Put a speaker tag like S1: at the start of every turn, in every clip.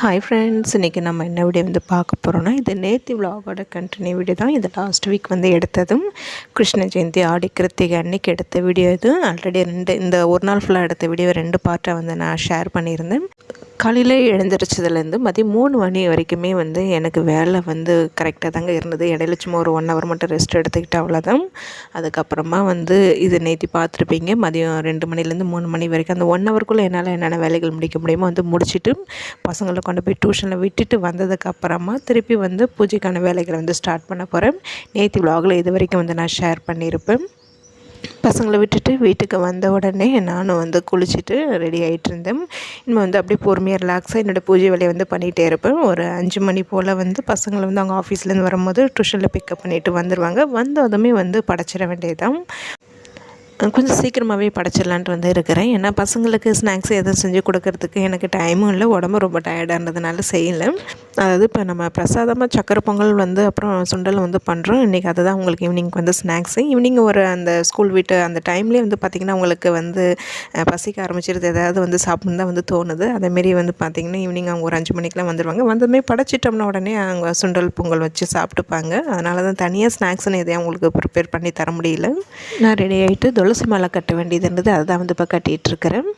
S1: Hi friends இன்றைக்கி நம்ம என்ன வீடியோ வந்து பார்க்க போகிறோன்னா இது நேத்தி விலாகோட கண்டினியூ வீடியோ தான். இது லாஸ்ட் வீக் வந்து எடுத்ததும் கிருஷ்ண ஜெயந்தி ஆடி கிருத்திகை அன்னைக்கு எடுத்த வீடியோ இது. ஆல்ரெடி ரெண்டு இந்த ஒரு நாள் ஃபுல்லாக எடுத்த வீடியோ ரெண்டு பார்ட்டாக வந்து நான் ஷேர் பண்ணியிருந்தேன். காலையில் எழுந்திரிச்சதுலேருந்து மதியம் மூணு மணி வரைக்குமே வந்து எனக்கு வேலை வந்து கரெக்டாக தாங்க இருந்தது. இடையில சும்மா ஒரு ஒன் ஹவர் மட்டும் ரெஸ்ட் எடுத்துக்கிட்டு அவ்வளோதான் அதுக்கப்புறமா வந்து இது நேற்றி பார்த்துருப்பீங்க மதியம் ரெண்டு மணிலேருந்து மூணு மணி வரைக்கும் அந்த ஒன் ஹவருக்குள்ளே என்னால் என்னென்ன வேலைகள் முடிக்க முடியுமோ வந்து முடிச்சுட்டு பசங்களை கொண்டு போய் டியூஷனில் விட்டுட்டு வந்ததுக்கப்புறமா திருப்பி வந்து பூஜைக்கான வேலைகளை வந்து ஸ்டார்ட் பண்ண போகிறேன் நேற்று விலாகில் இது வரைக்கும் வந்து நான் ஷேர் பண்ணியிருப்பேன். பசங்களை விட்டுட்டு வீட்டுக்கு வந்த உடனே நானும் வந்து குளிச்சுட்டு ரெடி ஆகிட்டு இருந்தேன். இன்னும் வந்து அப்படியே பொறுமையாக ரிலாக்ஸாக என்னோடய பூஜை வேலையை வந்து பண்ணிகிட்டே இருப்பேன். ஒரு அஞ்சு மணி போல் வந்து பசங்களை வந்து அவங்க ஆஃபீஸ்லேருந்து வரும்போது டியூஷனில் பிக்கப் பண்ணிவிட்டு வந்துடுவாங்க வந்ததுமே வந்து படைச்சிட வேண்டியதுதான். கொஞ்சம் சீக்கிரமாகவே படைச்சிடலான்ட்டு வந்து இருக்கிறேன். ஏன்னா பசங்களுக்கு ஸ்நாக்ஸ் எதுவும் செஞ்சு கொடுக்கறதுக்கு எனக்கு டைமும் இல்லை உடம்பு ரொம்ப டயர்டானதுனால செய்யலை. அதாவது இப்போ நம்ம பிரசாதமாக சக்கரை பொங்கல் வந்து அப்புறம் சுண்டல் வந்து பண்ணுறோம் இன்றைக்கி அதுதான் உங்களுக்கு ஈவினிங் வந்து ஸ்நாக்ஸு ஈவினிங் ஒரு அந்த ஸ்கூல் விட்டு அந்த டைம்லேயே வந்து பார்த்திங்கன்னா உங்களுக்கு வந்து பசிக்க ஆரம்பிச்சிருது. ஏதாவது வந்து சாப்பிட்ணும் தான் வந்து தோணுது. அதேமாரி வந்து பார்த்திங்கன்னா ஈவினிங் அவங்க ஒரு அஞ்சு மணிக்கெலாம் வந்துடுவாங்க வந்ததுமே படைச்சிட்டோம்னா உடனே அவங்க சுண்டல் பொங்கல் வச்சு சாப்பிட்டுப்பாங்க. அதனால தான் தனியாக ஸ்நாக்ஸ்னு எதையும் அவங்களுக்கு ப்ரிப்பேர் பண்ணி தர முடியல. நான் ரெடி ஆகிட்டு துளசி மாலை கட்ட வேண்டியது இருந்தது. அதுதான் வந்து இப்போ கட்டிகிட்ருக்கிறேன்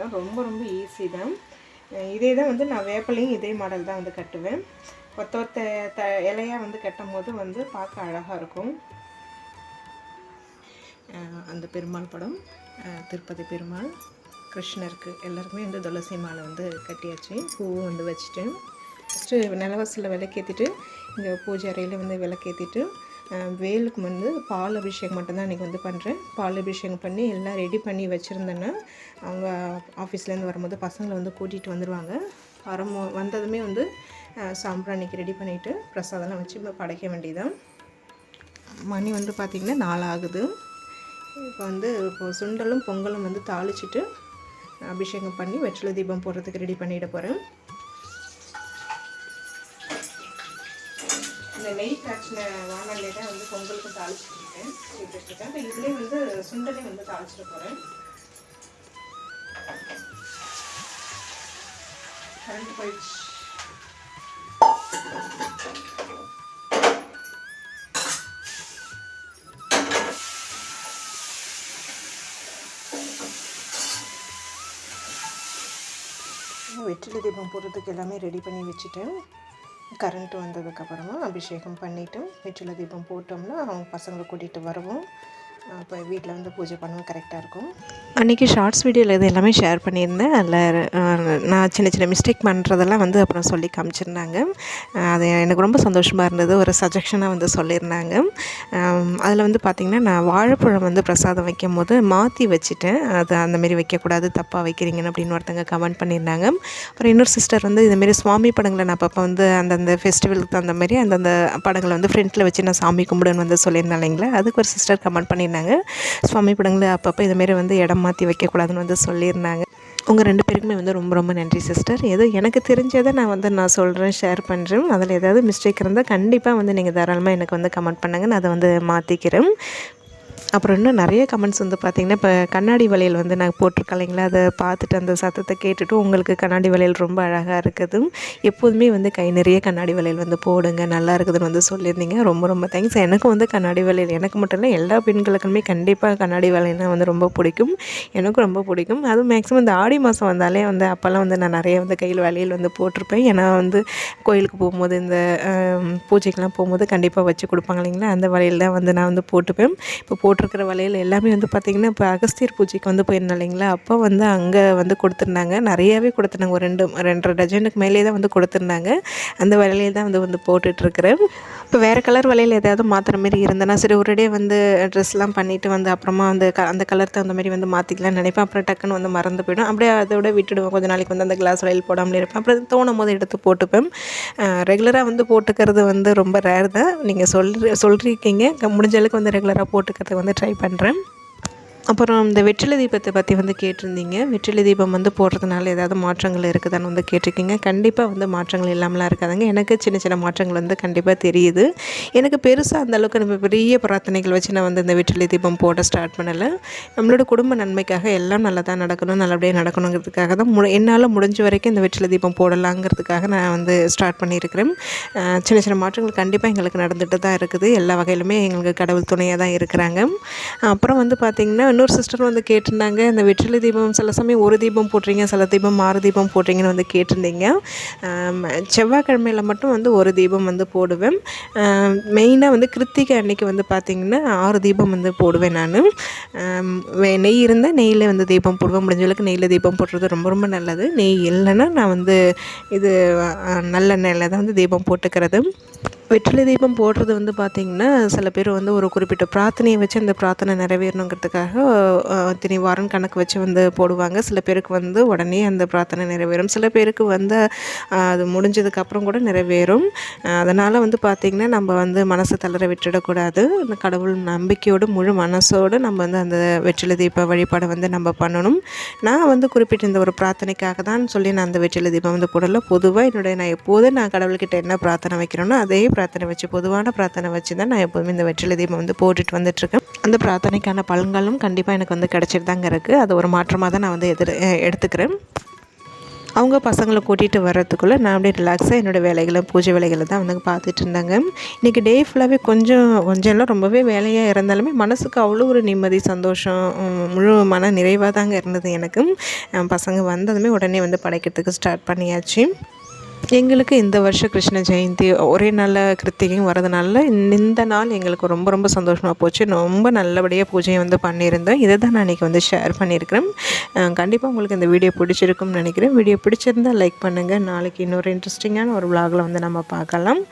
S1: வந்து ரொம்ப ரொம்ப ஈஸி தான். இதே தான் வந்து நான் வேப்பலையும் இதே மாடல் தான் வந்து கட்டுவேன். ஒத்த ஒத்த த இலையாக வந்து கட்டும் போது வந்து பார்க்க அழகாக இருக்கும். அந்த பெருமாள் படம் திருப்பதி பெருமாள் கிருஷ்ணருக்கு எல்லாருக்குமே வந்து துளசி மாலை வந்து கட்டியாச்சு. பூவும் வந்து வச்சுட்டேன். ஃபஸ்ட்டு நிலவாசலில் விளக்கேற்றிட்டு இங்கே பூஜை அறையில் வந்து விளக்கேற்றிட்டு வேலுக்கு வந்து பால் அபிஷேகம் மட்டும்தான் இன்றைக்கி வந்து பண்ணுறேன் பால் அபிஷேகம் பண்ணி எல்லாம் ரெடி பண்ணி வச்சுருந்தேன்னா அவங்க ஆஃபீஸ்லேருந்து வரும்போது பசங்களை வந்து கூட்டிகிட்டு வந்துடுவாங்க வரும் வந்ததுமே வந்து சாம்பிராணிக்கு ரெடி பண்ணிவிட்டு பிரசாதம்லாம் வச்சு படைக்க வேண்டியதான் மணி வந்து பார்த்திங்கன்னா நாலு ஆகுது. இப்போ வந்து இப்போ சுண்டலும் பொங்கலும் வந்து தாளிச்சிட்டு அபிஷேகம் பண்ணி வெற்றில தீபம் போடுறதுக்கு ரெடி பண்ணிட போகிறேன் இந்த நெய் காய்ச்சின வானல்லே தான் வந்து பொங்கலுக்கு தாளிச்சுருக்கேன் வச்சுருக்கேன் இப்போ இதுலேயே வந்து சுண்டலையும் வந்து தாளிச்சிட்டு போகிறேன் கரண்ட் போயிடுச்சு. வெற்றிலை தீபம் போடுறதுக்கு எல்லாமே ரெடி பண்ணி வச்சுட்டேன். கரண்ட் வந்ததுக்கப்புறமா அபிஷேகம் பண்ணிவிட்டு வெற்றில தீபம் போட்டோம்னா அவங்க பசங்களை கூட்டிகிட்டு வருவோம். இப்போ வீட்டில் வந்து பூஜை பண்ணவும் கரெக்டாக இருக்கும். அன்றைக்கி ஷார்ட்ஸ் வீடியோவில் இது எல்லாமே ஷேர் பண்ணியிருந்தேன். அதில் நான் சின்ன சின்ன மிஸ்டேக் பண்ணுறதெல்லாம் வந்து அப்புறம் சொல்லி காமிச்சிருந்தாங்க. அது எனக்கு ரொம்ப சந்தோஷமாக இருந்தது. ஒரு சஜஷனாக வந்து சொல்லியிருந்தாங்க. அதில் வந்து பார்த்திங்கன்னா நான் வாழைப்பழம் வந்து பிரசாதம் வைக்கும் போது மாற்றி வச்சுட்டேன். அது அந்தமாரி வைக்கக்கூடாது தப்பாக வைக்கிறீங்கன்னு அப்படின்னு ஒருத்தங்க கமெண்ட் பண்ணியிருந்தாங்க. அப்புறம் இன்னொரு சிஸ்டர் வந்து இதுமாரி சுவாமி படங்களை நான் அப்பப்போ வந்து அந்தந்த ஃபெஸ்டிவலுக்கு தகுந்த மாதிரி அந்தந்த படங்களை வந்து ஃப்ரெண்டில் வச்சு நான் சாமி கும்பிடுன்னு வந்து சொல்லியிருந்தேன் இல்லைங்களா? அதுக்கு ஒரு சிஸ்டர் கமெண்ட் பண்ணியிருந்தாங்க. சொல்லியிருந்தாங்க சுவாமி படங்களை அப்பப்போ இதுமாரி வந்து இடம் மாற்றி வைக்கக்கூடாதுன்னு வந்து சொல்லியிருந்தாங்க. உங்கள் ரெண்டு பேருக்குமே வந்து ரொம்ப ரொம்ப நன்றி சிஸ்டர். ஏதோ எனக்கு தெரிஞ்சதை நான் வந்து நான் சொல்கிறேன் ஷேர் பண்ணுறேன் அதில் ஏதாவது மிஸ்டேக் இருந்தால் கண்டிப்பாக வந்து நீங்கள் தாராளமாக எனக்கு வந்து கமெண்ட் பண்ணுங்கள் நான் அதை வந்து மாற்றிக்கிறேன் அப்புறம் இன்னும் நிறைய கமெண்ட்ஸ் வந்து பார்த்திங்கன்னா இப்போ கண்ணாடி வளையல் வந்து நான் போட்டிருக்கேன் இல்லைங்களா? அதை பார்த்துட்டு அந்த சத்தத்தை கேட்டுட்டு உங்களுக்கு கண்ணாடி வளையல் ரொம்ப அழகாக இருக்குது எப்போதுமே வந்து கை நிறைய கண்ணாடி வளையல் வந்து போடுங்க. நல்லா இருக்குதுன்னு வந்து சொல்லியிருந்தீங்க. ரொம்ப ரொம்ப தேங்க்ஸ் எனக்கும் வந்து கண்ணாடி வளையல் எனக்கு மட்டும் இல்லை எல்லா பெண்களுக்குமே கண்டிப்பாக கண்ணாடி வளையல்னா வந்து ரொம்ப பிடிக்கும். எனக்கும் ரொம்ப பிடிக்கும். அதுவும் மேக்ஸிமம் இந்த ஆடி மாதம் வந்தாலே வந்து அப்போல்லாம் வந்து நான் நிறைய வந்து கையில் வளையல் வந்து போட்டிருப்பேன். ஏன்னா வந்து கோயிலுக்கு போகும்போது இந்த பூஜைக்கெலாம் போகும்போது கண்டிப்பாக வச்சு கொடுப்பாங்க இல்லைங்களா? அந்த வளையல் தான் வந்து நான் வந்து போட்டுப்பேன். இப்போ போட்டு போட்டிருக்கிற வளையல் எல்லாமே வந்து பார்த்திங்கன்னா இப்போ அகஸ்தியர் பூஜைக்கு வந்து போயிருந்தோம் இல்லைங்களா? அப்போ வந்து அங்கே வந்து கொடுத்துருந்தாங்க. நிறையாவே கொடுத்துருந்தாங்க. ஒரு ரெண்டு ரெண்டரை டஜனுக்கு மேலே தான் வந்து கொடுத்துருந்தாங்க. அந்த வளையல் தான் வந்து வந்து போட்டுட்ருக்குறேன். இப்போ வேறு கலர் வளையல் ஏதாவது மாற்றுற மாதிரி இருந்தேன்னா சரி ஒரேடியே வந்து ட்ரெஸ்லாம் பண்ணிவிட்டு வந்து அப்புறமா வந்து க அந்த கலர் தகுந்த மாதிரி வந்து மாற்றிக்கலாம்னு நினைப்பேன். அப்புறம் டக்குன்னு வந்து மறந்து போயிடும். அப்படியே அதோட விட்டுடுவேன். கொஞ்சம் நாளைக்கு வந்து அந்த கிளாஸ் வளையல் போடாமலே இருப்பேன். அப்புறம் தோணும் போது எடுத்து போட்டுப்பேன். ரெகுலராக வந்து போட்டுக்கிறது வந்து ரொம்ப ரேர் தான். நீங்கள் சொல்றீ சொல்லியிருக்கீங்க முடிஞ்ச அளவுக்கு வந்து ரெகுலராக போட்டுக்கிறது வந்து ட்ரை பண்ணுறேன் அப்புறம் இந்த வெற்றிலை தீபத்தை பற்றி வந்து கேட்டிருந்தீங்க. வெற்றிலை தீபம் வந்து போடுறதுனால ஏதாவது மாற்றங்கள் இருக்குதான்னு வந்து கேட்டிருக்கீங்க. கண்டிப்பாக வந்து மாற்றங்கள் இல்லாமலாம் இருக்காதுங்க. எனக்கு சின்ன சின்ன மாற்றங்கள் வந்து கண்டிப்பாக தெரியுது. எனக்கு பெருசாக அந்தளவுக்கு நம்ம பெரிய பிரார்த்தனைகள் வச்சு நான் வந்து இந்த வெற்றிலை தீபம் போட ஸ்டார்ட் பண்ணலை. நம்மளோட குடும்ப நன்மைக்காக எல்லாம் நல்லதாக நடக்கணும் நல்லபடியாக நடக்கணுங்கிறதுக்காக தான் மு என்னால் முடிஞ்ச வரைக்கும் இந்த வெற்றிலை தீபம் போடலாங்கிறதுக்காக நான் வந்து ஸ்டார்ட் பண்ணியிருக்கிறேன். சின்ன சின்ன மாற்றங்கள் கண்டிப்பாக எங்களுக்கு நடந்துட்டு தான் இருக்குது. எல்லா வகையிலுமே எங்களுக்கு கடவுள் துணையாக தான் இருக்கிறாங்க. அப்புறம் வந்து பார்த்திங்கன்னா இன்னொரு சிஸ்டர் வந்து கேட்டிருந்தாங்க இந்த வெற்றிலை தீபம் சில சமயம் ஒரு தீபம் போட்டுறீங்க சில தீபம் ஆறு தீபம் போடுறீங்கன்னு வந்து கேட்டிருந்தீங்க. செவ்வாய்க்கிழமையில் மட்டும் வந்து ஒரு தீபம் வந்து போடுவேன். மெயினாக வந்து கிருத்திகை அன்னைக்கு வந்து பார்த்திங்கன்னா ஆறு தீபம் வந்து போடுவேன் நான். நெய் இருந்தால் நெய்யில் வந்து தீபம் போடுவேன். முடிஞ்சளவுக்கு நெய்யில் தீபம் போடுறது ரொம்ப ரொம்ப நல்லது. நெய் இல்லைன்னா நான் வந்து இது நல்ல நெல்லை தான் வந்து தீபம் போட்டுக்கிறது. வெற்றிலை தீபம் போடுறது வந்து பார்த்திங்கன்னா சில பேர் வந்து ஒரு குறிப்பிட்ட பிரார்த்தனையை வச்சு அந்த பிரார்த்தனை நிறைவேறணுங்கிறதுக்காக தினி வாரம் கணக்கு வச்சு வந்து போடுவாங்க. சில பேருக்கு வந்து உடனே அந்த பிரார்த்தனை நிறைவேறும். சில பேருக்கு வந்து அது முடிஞ்சதுக்கப்புறம் கூட நிறைவேறும். அதனால் வந்து பார்த்திங்கன்னா நம்ம வந்து மனசை தளர விட்டுடக்கூடாது. கடவுள் நம்பிக்கையோடு முழு மனசோடு நம்ம வந்து அந்த வெற்றிலை தீப வழிபாடை வந்து நம்ம பண்ணணும். நான் வந்து குறிப்பிட்ட இந்த ஒரு பிரார்த்தனைக்காக தான் சொல்லி நான் அந்த வெற்றிலை தீபம் வந்து போடலை. பொதுவாக என்னுடைய நான் எப்போதும் நான் கடவுள்கிட்ட என்ன பிரார்த்தனை வைக்கிறேனோ அதே பிரார்த்தனை பிரார்த்தனை வச்சு பொதுவான பிரார்த்தனை வச்சு தான் நான் எப்போதுமே இந்த வெற்றிலை தீபம் வந்து போட்டுட்டு வந்துட்டுருக்கேன். அந்த பிரார்த்தனைக்கான பலன்களும் கண்டிப்பாக எனக்கு வந்து கிடச்சிட்டு தாங்க இருக்குது அது ஒரு மாற்றமாக தான் நான் வந்து எதிர் எடுத்துக்கிறேன். அவங்க பசங்களை கூட்டிகிட்டு வர்றதுக்குள்ளே நான் அப்படியே ரிலாக்ஸாக என்னோடய வேலைகளை பூஜை வேலைகளை தான் வந்து பார்த்துட்டு இருந்தாங்க. இன்றைக்கி டே ஃபுல்லாகவே கொஞ்சம் கொஞ்சம் எல்லாம் ரொம்பவே வேலையாக இருந்தாலுமே மனசுக்கு அவ்வளோ ஒரு நிம்மதி சந்தோஷம் முழு மன நிறைவாக தாங்க இருந்தது எனக்கு. பசங்க வந்ததுமே உடனே வந்து படைக்கிறதுக்கு ஸ்டார்ட் பண்ணியாச்சு. எங்களுக்கு இந்த வருஷம் கிருஷ்ண ஜெயந்தி ஒரே நாளில் கிருத்திகையும் வரதுனால இந்த நாள் எங்களுக்கு ரொம்ப ரொம்ப சந்தோஷமாக போச்சு. ரொம்ப நல்லபடியாக பூஜையை வந்து பண்ணியிருந்தோம். இதை தான் நான் இன்றைக்கி வந்து ஷேர் பண்ணியிருக்கிறேன். கண்டிப்பாக உங்களுக்கு இந்த வீடியோ பிடிச்சிருக்கும்னு நினைக்கிறேன். வீடியோ பிடிச்சிருந்தால் லைக் பண்ணுங்கள் நாளைக்கு இன்னொரு இன்ட்ரெஸ்டிங்கான ஒரு விலாகில் வந்து நம்ம பார்க்கலாம்.